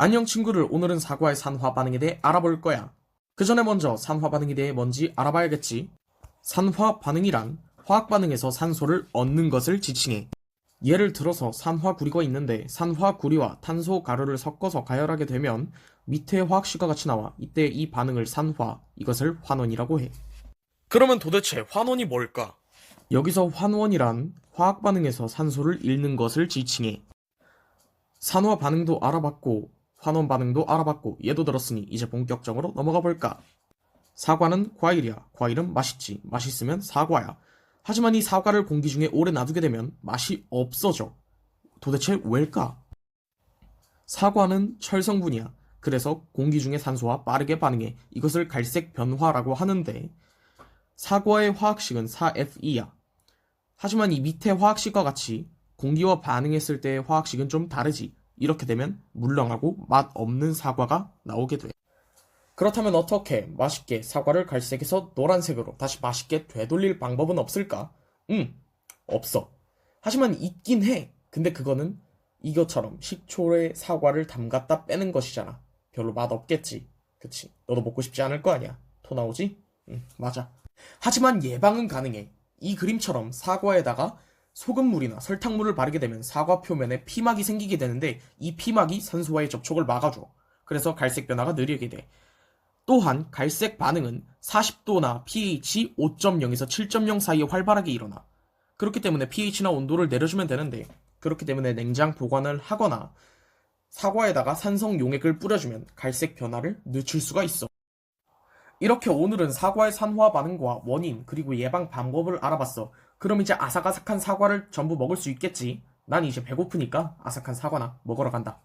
안녕 친구들 오늘은 사과의 산화 반응에 대해 알아볼 거야. 그 전에 먼저 산화 반응에 대해 뭔지 알아봐야겠지. 산화 반응이란 화학 반응에서 산소를 얻는 것을 지칭해. 예를 들어서 산화구리가 있는데 산화구리와 탄소 가루를 섞어서 가열하게 되면 밑에 화학식과 같이 나와 이때 이 반응을 산화, 이것을 환원이라고 해. 그러면 도대체 환원이 뭘까? 여기서 환원이란 화학 반응에서 산소를 잃는 것을 지칭해. 산화 반응도 알아봤고 환원 반응도 알아봤고 예도 들었으니 이제 본격적으로 넘어가 볼까? 사과는 과일이야. 과일은 맛있지. 맛있으면 사과야. 하지만 이 사과를 공기 중에 오래 놔두게 되면 맛이 없어져. 도대체 왜일까? 사과는 철 성분이야. 그래서 공기 중의 산소와 빠르게 반응해. 이것을 갈색 변화라고 하는데 사과의 화학식은 4Fe야. 하지만 이 밑에 화학식과 같이 공기와 반응했을 때의 화학식은 좀 다르지. 이렇게 되면 물렁하고 맛 없는 사과가 나오게 돼. 그렇다면 어떻게 맛있게 사과를 갈색에서 노란색으로 다시 맛있게 되돌릴 방법은 없을까? 응, 없어. 하지만 있긴 해. 근데 그거는 이것처럼 식초에 사과를 담갔다 빼는 것이잖아. 별로 맛 없겠지. 그치? 너도 먹고 싶지 않을 거 아니야. 토 나오지? 응, 맞아. 하지만 예방은 가능해. 이 그림처럼 사과에다가 소금물이나 설탕물을 바르게 되면 사과 표면에 피막이 생기게 되는데 이 피막이 산소와의 접촉을 막아줘. 그래서 갈색 변화가 느리게 돼. 또한 갈색 반응은 40도나 pH 5.0에서 7.0 사이에 활발하게 일어나. 그렇기 때문에 pH나 온도를 내려주면 되는데 그렇기 때문에 냉장 보관을 하거나 사과에다가 산성 용액을 뿌려주면 갈색 변화를 늦출 수가 있어. 이렇게 오늘은 사과의 산화 반응과 원인 그리고 예방 방법을 알아봤어. 그럼 이제 아삭아삭한 사과를 전부 먹을 수 있겠지? 난 이제 배고프니까 아삭한 사과나 먹으러 간다.